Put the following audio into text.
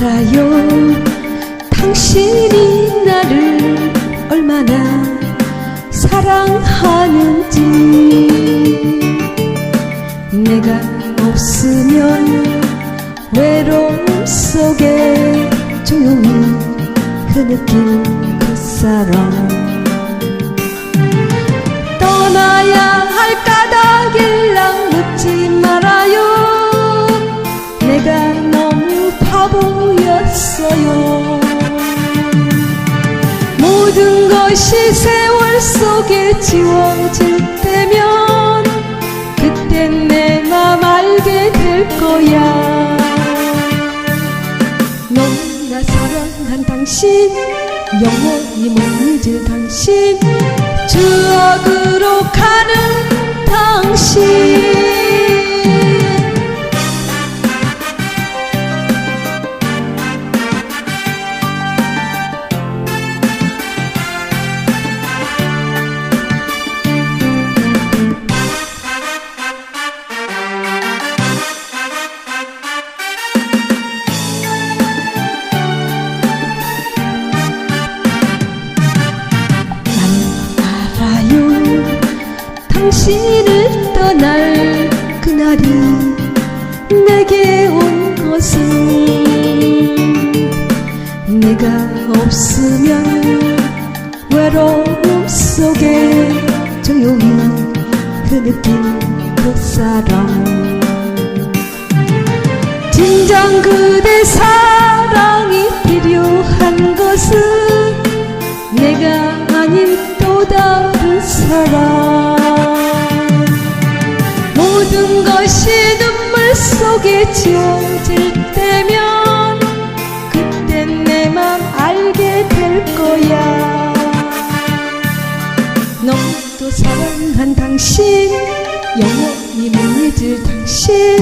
알아요. 당신이 나를 얼마나 사랑하는지. 내가 없으면 외로움 속에 조용히 흐느낀 그 사람. 떠나야 할 까닭에 바보였어요. 모든 것이 세월 속에 지워질 때면 그땐 내 맘 알게 될 거야. 너무나 사랑한 당신 영원히 못 잊을 당신 추억으로 가는 당신 당신을 떠날 그날이 내게 온 것은 내가 없으면 외로움 속에 조용히 흐느낀 그 사람 진정 그대 사랑이 필요한 것은 내가 아닌 또 다른 사람 모든 것이 눈물 속에 지워질 때면 그땐 내 맘 알게 될 거야. 너도 사랑한 당신 영원히 못 잊을 당신